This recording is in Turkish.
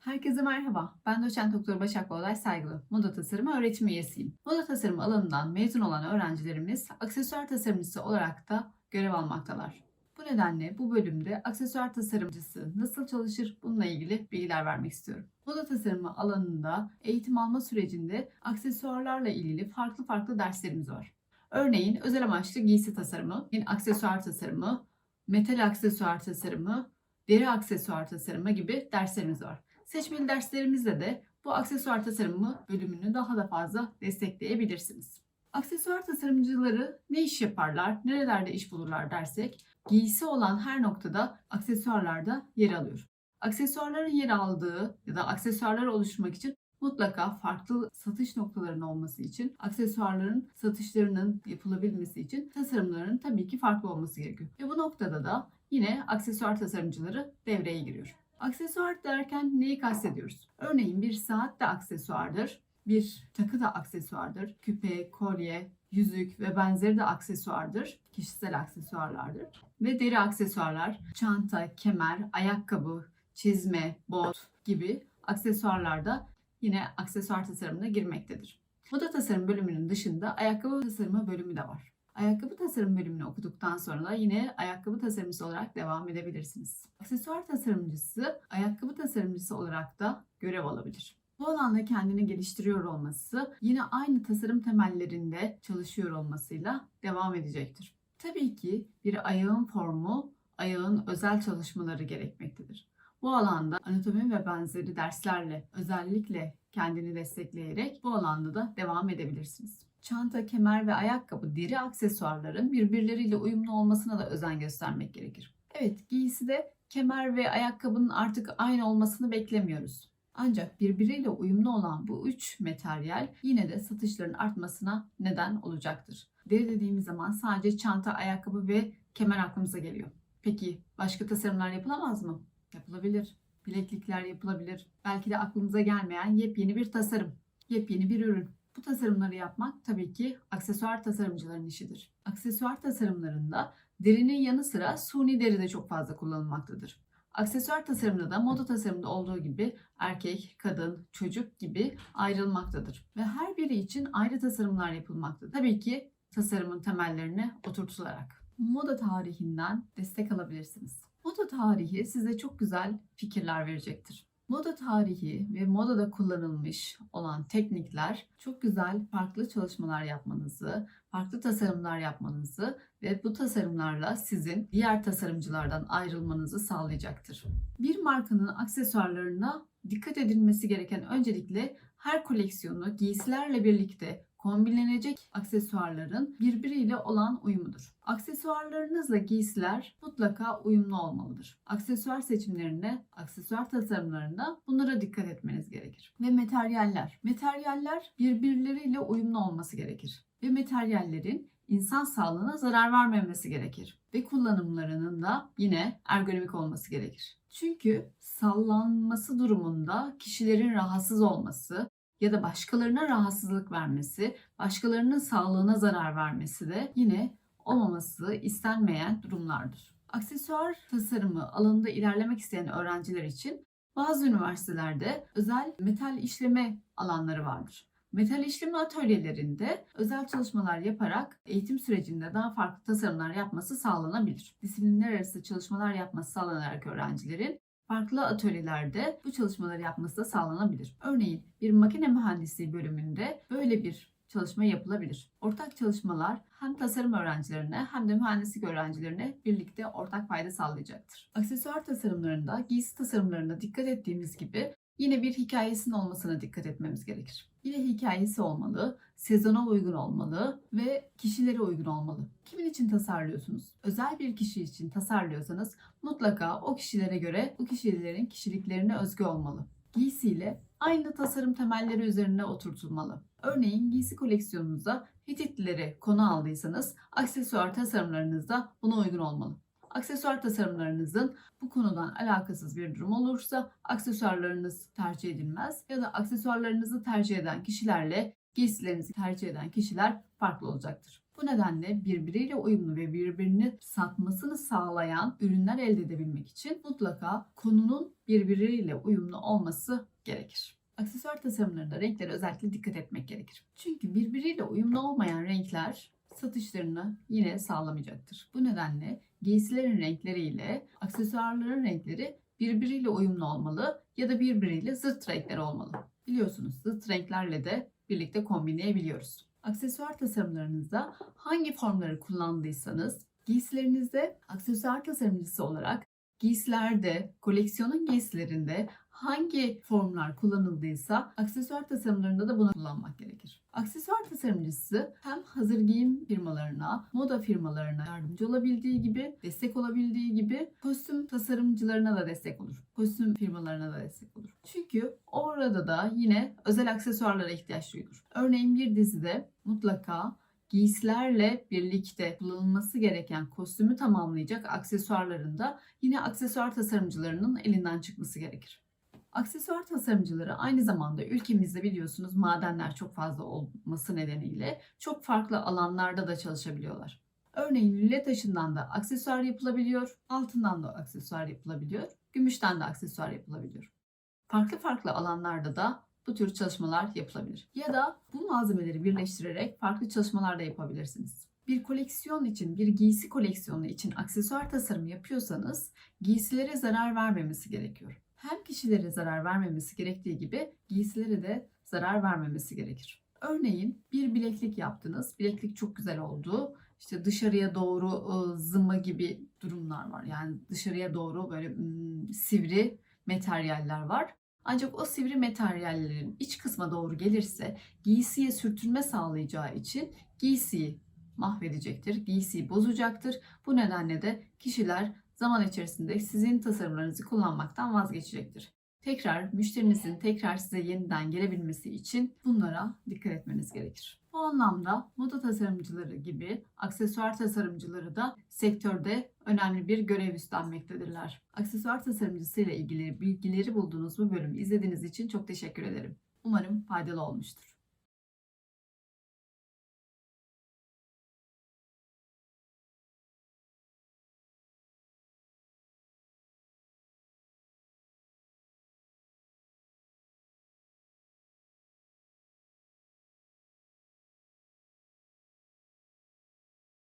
Herkese merhaba. Ben doçent doktor Başak Boğday Saygılı. Moda tasarımı öğretim üyesiyim. Moda tasarımı alanından mezun olan öğrencilerimiz aksesuar tasarımcısı olarak da görev almaktalar. Bu nedenle bu bölümde aksesuar tasarımcısı nasıl çalışır bununla ilgili bilgiler vermek istiyorum. Moda tasarımı alanında eğitim alma sürecinde aksesuarlarla ilgili farklı farklı derslerimiz var. Örneğin özel amaçlı giysi tasarımı, aksesuar tasarımı, metal aksesuar tasarımı, deri aksesuar tasarımı gibi derslerimiz var. Seçmeli derslerimizde de bu aksesuar tasarımı bölümünü daha da fazla destekleyebilirsiniz. Aksesuar tasarımcıları ne iş yaparlar, nerelerde iş bulurlar dersek, giysi olan her noktada aksesuarlarda yer alıyor. Aksesuarların yer aldığı ya da aksesuarları oluşturmak için mutlaka farklı satış noktalarının olması için, aksesuarların satışlarının yapılabilmesi için tasarımların tabii ki farklı olması gerekiyor. Ve bu noktada da yine aksesuar tasarımcıları devreye giriyor. Aksesuar derken neyi kastediyoruz? Örneğin bir saat de aksesuardır, bir takı da aksesuardır, küpe, kolye, yüzük ve benzeri de aksesuardır, kişisel aksesuarlardır. Ve deri aksesuarlar, çanta, kemer, ayakkabı, çizme, bot gibi aksesuarlar da yine aksesuar tasarımına girmektedir. Moda tasarım bölümünün dışında ayakkabı tasarımı bölümü de var. Ayakkabı tasarım bölümünü okuduktan sonra da yine ayakkabı tasarımcısı olarak devam edebilirsiniz. Aksesuar tasarımcısı ayakkabı tasarımcısı olarak da görev alabilir. Bu alanda kendini geliştiriyor olması yine aynı tasarım temellerinde çalışıyor olmasıyla devam edecektir. Tabii ki bir ayağın formu, ayağın özel çalışmaları gerekmektedir. Bu alanda anatomi ve benzeri derslerle özellikle kendini destekleyerek bu alanda da devam edebilirsiniz. Çanta, kemer ve ayakkabı deri aksesuarların birbirleriyle uyumlu olmasına da özen göstermek gerekir. Evet, giyside kemer ve ayakkabının artık aynı olmasını beklemiyoruz. Ancak birbiriyle uyumlu olan bu üç materyal yine de satışların artmasına neden olacaktır. Deri dediğimiz zaman sadece çanta, ayakkabı ve kemer aklımıza geliyor. Peki başka tasarımlar yapılamaz mı? Yapılabilir. Bileklikler yapılabilir. Belki de aklımıza gelmeyen yepyeni bir tasarım, yepyeni bir ürün. Bu tasarımları yapmak tabii ki aksesuar tasarımcıların işidir. Aksesuar tasarımlarında derinin yanı sıra suni deri de çok fazla kullanılmaktadır. Aksesuar tasarımında da moda tasarımında olduğu gibi erkek, kadın, çocuk gibi ayrılmaktadır. Ve her biri için ayrı tasarımlar yapılmaktadır. Tabii ki tasarımın temellerine oturtularak. Moda tarihinden destek alabilirsiniz. Moda tarihi size çok güzel fikirler verecektir. Moda tarihi ve modada kullanılmış olan teknikler çok güzel farklı çalışmalar yapmanızı, farklı tasarımlar yapmanızı ve bu tasarımlarla sizin diğer tasarımcılardan ayrılmanızı sağlayacaktır. Bir markanın aksesuarlarına dikkat edilmesi gereken öncelikle her koleksiyonu giysilerle birlikte kombinlenecek aksesuarların birbiriyle olan uyumudur. Aksesuarlarınızla giysiler mutlaka uyumlu olmalıdır. Aksesuar seçimlerine, aksesuar tasarımlarına bunlara dikkat etmeniz gerekir. Ve materyaller. Materyaller birbirleriyle uyumlu olması gerekir. Ve materyallerin insan sağlığına zarar vermemesi gerekir. Ve kullanımlarının da yine ergonomik olması gerekir. Çünkü sallanması durumunda kişilerin rahatsız olması, ya da başkalarına rahatsızlık vermesi, başkalarının sağlığına zarar vermesi de yine olmaması istenmeyen durumlardır. Aksesuar tasarımı alanında ilerlemek isteyen öğrenciler için bazı üniversitelerde özel metal işleme alanları vardır. Metal işleme atölyelerinde özel çalışmalar yaparak eğitim sürecinde daha farklı tasarımlar yapması sağlanabilir. Disiplinler arası çalışmalar yapması sağlanarak öğrencilerin farklı atölyelerde bu çalışmaları yapması da sağlanabilir. Örneğin bir makine mühendisliği bölümünde böyle bir çalışma yapılabilir. Ortak çalışmalar hem tasarım öğrencilerine hem de mühendislik öğrencilerine birlikte ortak fayda sağlayacaktır. Aksesuar tasarımlarında, giysi tasarımlarında dikkat ettiğimiz gibi yine bir hikayesinin olmasına dikkat etmemiz gerekir. Yine hikayesi olmalı, sezona uygun olmalı ve kişilere uygun olmalı. Kimin için tasarlıyorsunuz? Özel bir kişi için tasarlıyorsanız mutlaka o kişilere göre bu kişilerin kişiliklerine özgü olmalı. Giysiyle aynı tasarım temelleri üzerine oturtulmalı. Örneğin giysi koleksiyonunuzda Hititlileri konu aldıysanız aksesuar tasarımlarınız da buna uygun olmalı. Aksesuar tasarımlarınızın bu konudan alakasız bir durum olursa aksesuarlarınız tercih edilmez ya da aksesuarlarınızı tercih eden kişilerle giysilerinizi tercih eden kişiler farklı olacaktır. Bu nedenle birbiriyle uyumlu ve birbirini satmasını sağlayan ürünler elde edebilmek için mutlaka konunun birbiriyle uyumlu olması gerekir. Aksesuar tasarımlarında renklere özellikle dikkat etmek gerekir. Çünkü birbiriyle uyumlu olmayan renkler satışlarını yine sağlamayacaktır. Bu nedenle giysilerin renkleriyle aksesuarların renkleri birbiriyle uyumlu olmalı ya da birbiriyle zıt renkler olmalı. Biliyorsunuz zıt renklerle de birlikte kombinleyebiliyoruz. Aksesuar tasarımlarınızda hangi formları kullandıysanız giysilerinizde aksesuar tasarımcısı olarak giysilerde, koleksiyonun giysilerinde hangi formlar kullanıldıysa aksesuar tasarımlarında da bunu kullanmak gerekir. Aksesuar tasarımcısı hem hazır giyim firmalarına, moda firmalarına yardımcı olabildiği gibi, destek olabildiği gibi kostüm tasarımcılarına da destek olur. Kostüm firmalarına da destek olur. Çünkü orada da yine özel aksesuarlara ihtiyaç duyulur. Örneğin bir dizide mutlaka giysilerle birlikte kullanılması gereken kostümü tamamlayacak aksesuarların da yine aksesuar tasarımcılarının elinden çıkması gerekir. Aksesuar tasarımcıları aynı zamanda ülkemizde biliyorsunuz madenler çok fazla olması nedeniyle çok farklı alanlarda da çalışabiliyorlar. Örneğin lüle taşından da aksesuar yapılabiliyor, altından da aksesuar yapılabiliyor, gümüşten de aksesuar yapılabiliyor. Farklı farklı alanlarda da bu tür çalışmalar yapılabilir. Ya da bu malzemeleri birleştirerek farklı çalışmalar da yapabilirsiniz. Bir koleksiyon için, bir giysi koleksiyonu için aksesuar tasarımı yapıyorsanız giysilere zarar vermemesi gerekiyor. Hem kişilere zarar vermemesi gerektiği gibi giysilere de zarar vermemesi gerekir. Örneğin bir bileklik yaptınız. Bileklik çok güzel oldu. İşte dışarıya doğru ı, zıma gibi durumlar var. Yani dışarıya doğru böyle sivri materyaller var. Ancak o sivri materyallerin iç kısma doğru gelirse giysiye sürtünme sağlayacağı için giysiyi mahvedecektir, giysiyi bozacaktır. Bu nedenle de kişiler zaman içerisinde sizin tasarımlarınızı kullanmaktan vazgeçecektir. Tekrar müşterinizin tekrar size yeniden gelebilmesi için bunlara dikkat etmeniz gerekir. Bu anlamda moda tasarımcıları gibi aksesuar tasarımcıları da sektörde önemli bir görev üstlenmektedirler. Aksesuar tasarımcısı ile ilgili bilgileri bulduğunuz bu bölümü izlediğiniz için çok teşekkür ederim. Umarım faydalı olmuştur.